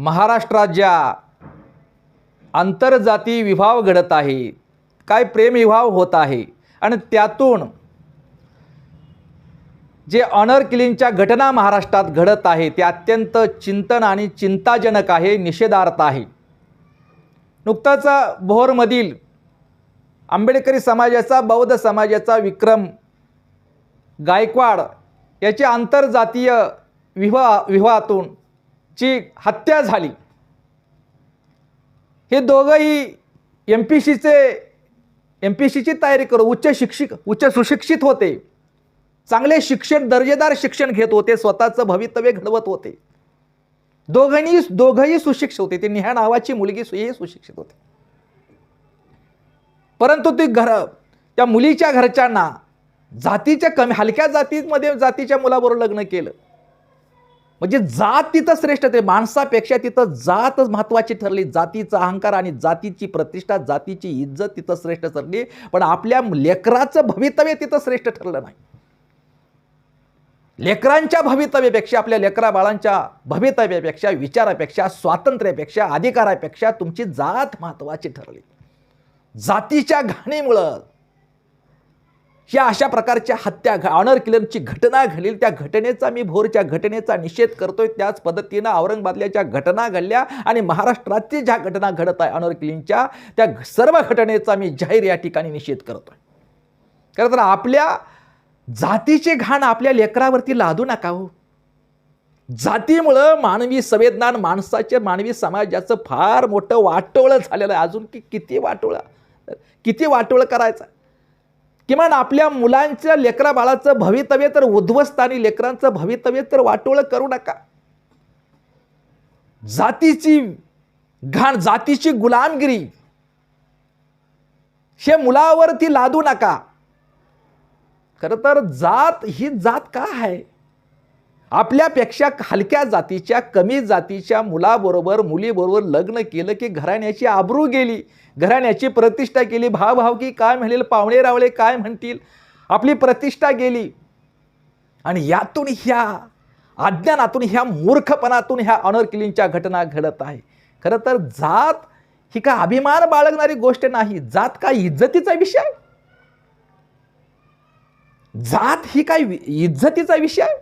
महाराष्ट्रात ज्या आंतरजाती विवाह घडत आहे. काय प्रेमविवाह होत आहे. आणि त्यातून जे ऑनर किलिंगच्या घटना महाराष्ट्रात घडत आहे ते अत्यंत चिंतन आणि चिंताजनक आहे निषेधार्थ आहे. नुकताच भोरमधील आंबेडकरी समाजाचा बौद्ध समाजाचा विक्रम गायकवाड याचे आंतरजातीय विवाह विवाहातून ची हत्या झाली हे दोघंही एम पी सीचे एम पी सीची तयारी करू उच्च शिक्षिक उच्च सुशिक्षित होते. चांगले शिक्षण दर्जेदार शिक्षण घेत होते स्वतःचं भवितव्य घडवत होते. दोघांनी दोघंही सुशिक्षित होते. ते नेहा नावाची मुलगी ही सुशिक्षित होते. परंतु ती घर त्या मुलीच्या घरच्यांना जातीच्या कमी हलक्या जातीमध्ये जातीच्या मुलाबरोबर लग्न केलं. म्हणजे जात तिथं श्रेष्ठ ते माणसापेक्षा तिथं जातच महत्त्वाची ठरली. जातीचा अहंकार आणि जातीची प्रतिष्ठा जातीची इज्जत तिथं श्रेष्ठ ठरली. पण आपल्या लेकराचं भवितव्य तिथं श्रेष्ठ ठरलं नाही. लेकरांच्या भवितव्यापेक्षा आपल्या लेकरा बाळांच्या भवितव्यापेक्षा विचारापेक्षा स्वातंत्र्यापेक्षा अधिकारापेक्षा तुमची जात महत्त्वाची ठरली. जातीच्या घाणीमुळं ह्या अशा प्रकारच्या हत्या ऑनर किलरची घटना घडली. त्या घटनेचा मी भोरच्या घटनेचा निषेध करतोय त्याच पद्धतीनं औरंगाबादल्या ज्या घटना घडल्या आणि महाराष्ट्रातील ज्या घटना घडत आहे ऑनर किलिंगच्या त्या सर्व घटनेचा मी जाहीर या ठिकाणी निषेध करतोय. खरं तर आपल्या जातीचे घाण आपल्या लेकरावरती लादू नका हो. जातीमुळं मानवी संवेदना माणसाचे मानवी समाजाचं फार मोठं वाटोळं झालेलं आहे. अजून की किती वाटोळं? किती वाटोळं करायचं? किमान आपल्या मुलांच्या लेकरा बाळाचं भवितव्य तर उद्ध्वस्त आणि लेकरांचं भवितव्य तर वाटोळं करू नका. जातीची घाण जातीची गुलामगिरी हे मुलावरती लादू नका. खरं तर जात ही जात का आहे? आपल्यापेक्षा हलक्या जातीच्या कमी जातीच्या मुलाबरोबर मुलीबरोबर लग्न केलं की घराण्याची आबरू गेली. घराण्याची प्रतिष्ठा केली. भावभावकी काय म्हणेल? पाहुणे रावळे काय म्हणतील? आपली प्रतिष्ठा गेली. आणि यातून ह्या अज्ञानातून ह्या मूर्खपणातून ह्या ऑनर किलिंगच्या घटना घडत आहे. खरं तर जात ही का अभिमान बाळगणारी गोष्ट नाही. जात का इज्जतीचा विषय? जात ही काय वि- इज्जतीचा विषय?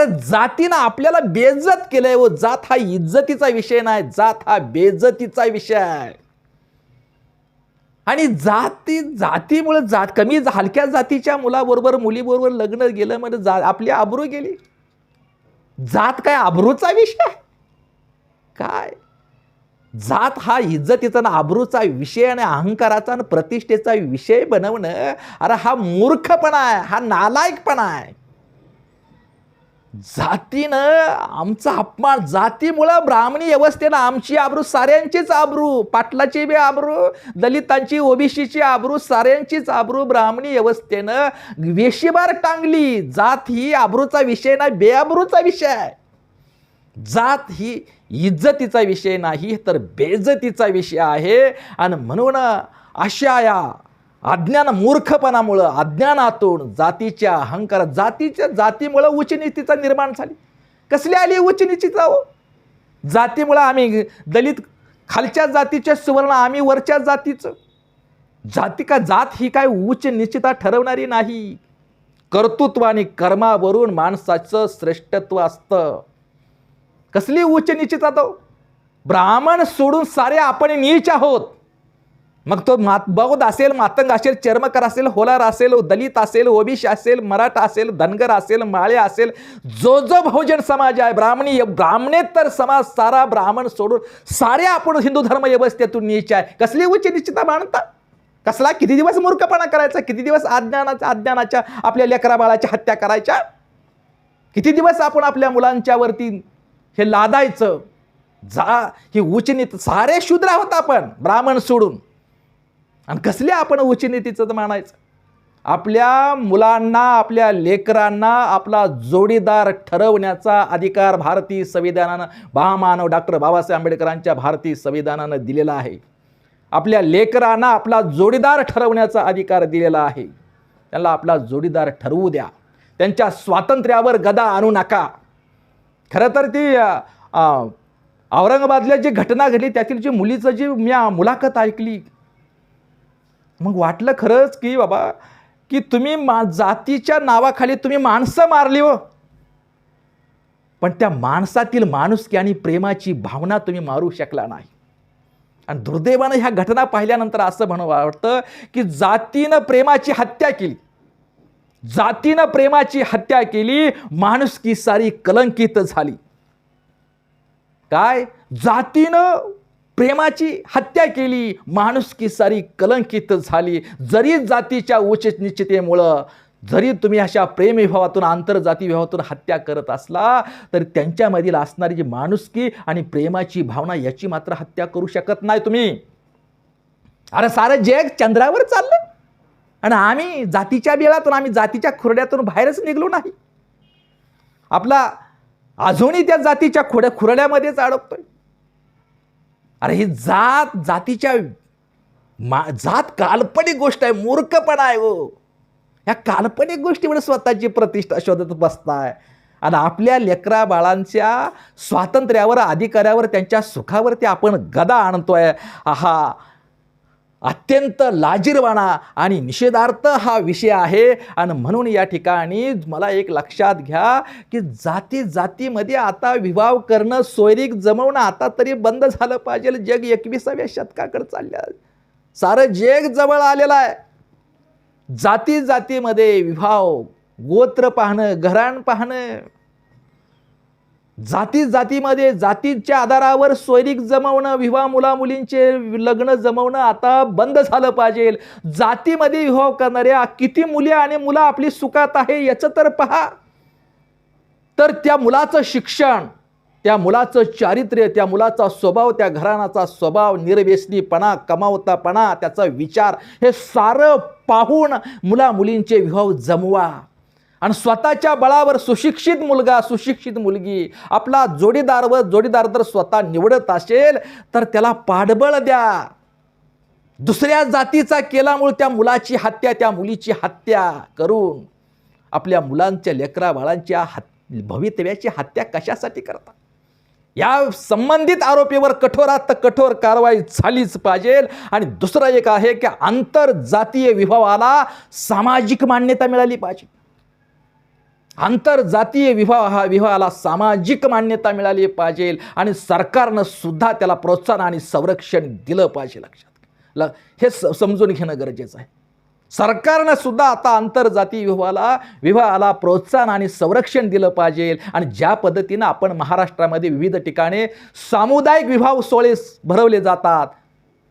कारण जातीनं आपल्याला बेज्जत केलंय व जात हा इज्जतीचा विषय नाही. जात हा बेज्जतीचा विषय आहे. आणि जाती जातीमुळे जात कमी हलक्या जातीच्या मुलाबरोबर मुलीबरोबर लग्न गेलं म्हणजे जा आपली आबरू गेली. जात काय आबरूचा विषय? काय? जात हा इज्जतीचा ना आबरूचा विषय आणि अहंकाराचा आणि प्रतिष्ठेचा विषय बनवणं अरे हा मूर्खपणा आहे. हा नालायकपणा आहे. जातीनं आमचा अपमान जातीमुळं ब्राह्मणी व्यवस्थेनं आमची आबरू साऱ्यांचीच आबरू पाटलाची बी आबरू दलितांची ओबीसीची आबरू साऱ्यांचीच आबरू ब्राह्मणी व्यवस्थेनं वेशीबार टांगली. जात ही आबरूचा विषय नाही बेआबरूचा विषय आहे. जात ही इज्जतीचा विषय नाही तर बेजतीचा विषय आहे. आणि म्हणून अशा या अज्ञान मूर्खपणामुळं अज्ञानातून जातीच्या अहंकार जातीच्या जातीमुळं उच्चनीतीचा निर्माण झाली. कसली आली उच्चनीतीचा हो जातीमुळं आम्ही दलित खालच्या जातीच्या सुवर्ण आम्ही वरच्या जातीचं. जाती का जात ही काय उच्च निश्चिता ठरवणारी नाही. कर्तृत्व आणि कर्मावरून माणसाचं श्रेष्ठत्व असतं. कसली उच्च निश्चित तो ब्राह्मण सोडून सारे आपण नीच आहोत. मग तो मात बौद्ध असेल मातंग असेल चर्मकर असेल होलार असेल दलित असेल ओबीसी असेल मराठा असेल धनगर असेल माळे असेल जो जो बहुजन समाज आहे ब्राह्मणी ब्राह्मणेतर समाज सारा ब्राह्मण सोडून सारे आपण हिंदू धर्म व्यवस्थेतून नीच आहे. कसली उच्च निश्चिता मानता? कसला? किती दिवस मूर्खपणा करायचा? किती दिवस अज्ञानाच्या अज्ञानाच्या आपल्या लेकरा बाळाच्या हत्या करायच्या? किती दिवस आपण आपल्या मुलांच्यावरती हे लादायचं? जा ही उचनीत सारे शूद्र आहोत आपण ब्राह्मण सोडून. आणि कसल्या आपण उच्चनीतीचं तर मानायचं? आपल्या मुलांना आपल्या लेकरांना आपला जोडीदार ठरवण्याचा अधिकार भारतीय संविधानानं महामानव डॉक्टर बाबासाहेब आंबेडकरांच्या भारतीय संविधानानं दिलेला आहे. आपल्या लेकरांना आपला जोडीदार ठरवण्याचा अधिकार दिलेला आहे. त्यांना आपला जोडीदार ठरवू द्या. त्यांच्या स्वातंत्र्यावर गदा आणू नका. खरं तर ती औरंगाबादला जी घटना घडली त्यातील जी मुलीचं जी मी मुलाखत ऐकली मग वाटलं खरंच की बाबा की तुम्ही मा जातीच्या नावाखाली तुम्ही माणसं मारली हो. पण त्या माणसातील माणुसकी आणि प्रेमाची भावना तुम्ही मारू शकला नाही. आणि दुर्दैवानं ह्या घटना पाहिल्यानंतर असं म्हणू वाटतं की जातीनं प्रेमाची हत्या केली. जातीनं प्रेमाची हत्या केली माणुसकी सारी कलंकित झाली. काय? जातीनं प्रेमाची हत्या केली माणुसकी सारी कलंकित झाली. जरी जातीच्या उच्च निश्चितेमुळं जरी तुम्ही अशा प्रेमविभावातून आंतरजाती विभावातून हत्या करत असला तर त्यांच्यामधील असणारी जी माणुसकी आणि प्रेमाची भावना याची मात्र हत्या करू शकत नाही तुम्ही. अरे सारं जग चंद्रावर चाललं. आणि आम्ही जातीच्या बेळातून आम्ही जातीच्या खुरड्यातून बाहेरच निघलो नाही. आपला अजूनही त्या जातीच्या खोड्या खुरड्यामध्येच अडकतोय. अरे ही जात जातीच्या मा जात काल्पनिक गोष्ट आहे मूर्खपणा आहे हो. ह्या काल्पनिक गोष्टीमुळे स्वतःची प्रतिष्ठा शोधत बसताय. आणि आपल्या लेकरा बाळांच्या स्वातंत्र्यावर अधिकाऱ्यावर त्यांच्या सुखावरती आपण गदा आणतोय. हा अत्यंत लाजीरवाणा आणि निषेधार्थ हा विषय आहे. आणि म्हणून या ठिकाणी मला एक लक्षात घ्या की जाती जातीमध्ये आता विवाह करणं सोयरीक जमवणं आता तरी बंद झालं पाहिजे. जग एकविसाव्या शतकाकडे चाललं सारं जग जवळ आलेलं आहे. जाती जातीमध्ये विवाह गोत्र पाहणं घराण पाहणं जाती जातीमध्ये जातीच्या आधारावर सोयरीक जमवणं विवाह मुला मुलींचे लग्न जमवणं आता बंद झालं पाहिजे. जातीमध्ये विवाह करणाऱ्या किती मुली आणि मुलं आपली सुखात आहे याचं तर पहा. तर त्या मुलाचं शिक्षण त्या मुलाचं चारित्र्य त्या मुलाचा स्वभाव त्या घराण्याचा स्वभाव निर्व्यसनीपणा कमावतापणा त्याचा विचार हे सारं पाहून मुला मुलींचे विवाह जमवा. आणि स्वतःच्या बळावर सुशिक्षित मुलगा सुशिक्षित मुलगी आपला जोडीदार व जोडीदार जर स्वतः निवडत असेल तर त्याला पाठबळ द्या. दुसऱ्या जातीचा केल्यामुळे त्या मुलाची हत्या त्या मुलीची हत्या करून आपल्या मुलांच्या लेकरा बाळांच्या हत भवितव्याची हत्या कशासाठी करता? या संबंधित आरोपीवर कठोरात कठोर कारवाई झालीच पाहिजे. आणि दुसरं एक आहे की आंतरजातीय विभावाला सामाजिक मान्यता मिळाली पाहिजे. आंतरजातीय विवाह हा विवाहाला सामाजिक मान्यता मिळाली पाहिजे आणि सरकारनं सुद्धा त्याला प्रोत्साहन आणि संरक्षण दिलं पाहिजे लक्षात ल हे स समजून घेणं गरजेचं आहे. सरकारनं सुद्धा आता आंतरजातीय विवाहाला विवाहाला प्रोत्साहन आणि संरक्षण दिलं पाहिजे आणि ज्या पद्धतीनं आपण महाराष्ट्रामध्ये विविध ठिकाणी सामुदायिक विवाह सोहळे भरवले जातात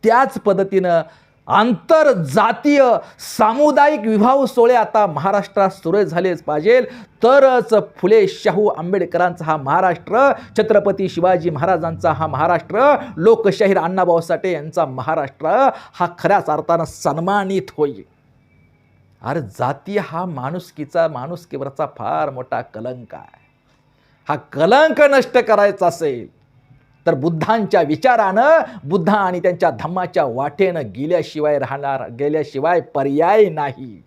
त्याच पद्धतीनं आंतरजातीय सामुदायिक विवाह सोहळे आता महाराष्ट्रात सुरू झालेच पाहिजे. तरच फुले शाहू आंबेडकरांचा हा महाराष्ट्र छत्रपती शिवाजी महाराजांचा हा महाराष्ट्र लोकशाहीर अण्णाभाऊ साठे यांचा महाराष्ट्र हा खऱ्याच अर्थानं सन्मानित होईल. अरे जाती हा माणुसकीचा माणुसकीवरचा फार मोठा कलंक आहे. हा कलंक नष्ट करायचा असेल तर बुद्धांच्या विचारानं बुद्ध आणि त्यांच्या धम्माच्या वाटेनं गेल्याशिवाय राहणार गेल्याशिवाय पर्याय नाही.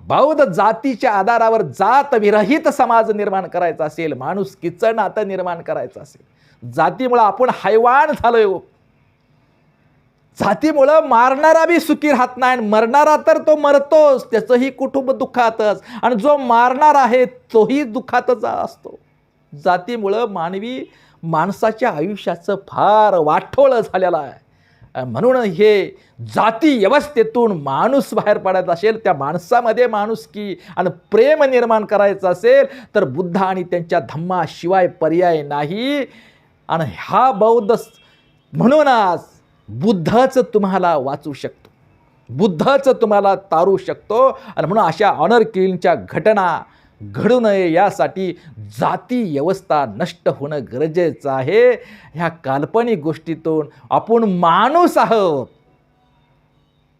बौद्ध जातीच्या आधारावर जात विरहित समाज निर्माण करायचा असेल माणूस किचन आता निर्माण करायचं असेल. जातीमुळं आपण हैवान झालोय हो. जातीमुळं मारणारा बी सुखी राहत नाही आणि मरणारा तर तो मरतोच त्याचंही कुटुंब दुःखातच. आणि जो मारणार आहे तोही दुःखातच असतो. जातीमुळं मानवी माणसाच्या आयुष्याचं फार वाठोळं झालेलं आहे. म्हणून हे जाती व्यवस्थेतून माणूस बाहेर पडायचा असेल त्या माणसामध्ये माणुसकी आणि प्रेम निर्माण करायचं असेल तर बुद्ध आणि त्यांच्या धम्माशिवाय पर्याय नाही. आणि हा बौद्ध म्हणूनच बुद्धच तुम्हाला वाचू शकतो. बुद्धच तुम्हाला तारू शकतो. आणि म्हणून अशा ऑनर किलिंगच्या घटना घडू नये यासाठी जाती व्यवस्था नष्ट होणं गरजेचं आहे. ह्या काल्पनिक गोष्टीतून आपण माणूस आहोत.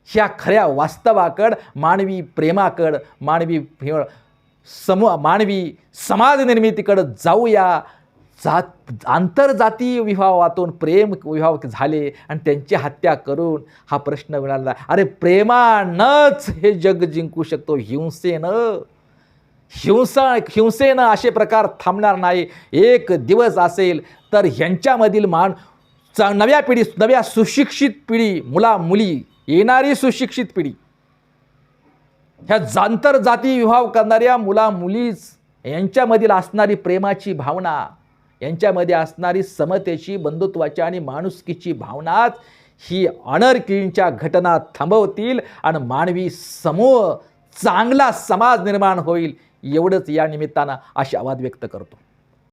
ह्या खऱ्या वास्तवाकड मानवी प्रेमाकड मानवी समू समूह मानवी समाज निर्मितीकडं जाऊया. जात आंतरजातीय विवाहातून प्रेम विवाह झाले आणि त्यांची हत्या करून हा प्रश्न मिळाला. अरे प्रेमानंच हे जग जिंकू शकतो हिंसेनं. हिंसा हिंसेनं असे प्रकार थांबणार नाही. एक दिवस असेल तर ह्यांच्यामधील मान चा नव्या पिढी नव्या सुशिक्षित पिढी मुला मुली येणारी सुशिक्षित पिढी. ह्या जांतर जाती विवाह करणाऱ्या मुला मुलीच यांच्यामधील असणारी प्रेमाची भावना यांच्यामध्ये असणारी समतेची बंधुत्वाची आणि माणुसकीची भावनाच ही ऑनर घटना थांबवतील आणि मानवी समूह चांगला समाज निर्माण होईल. एवढंच या निमित्तानं आशावाद व्यक्त करतो.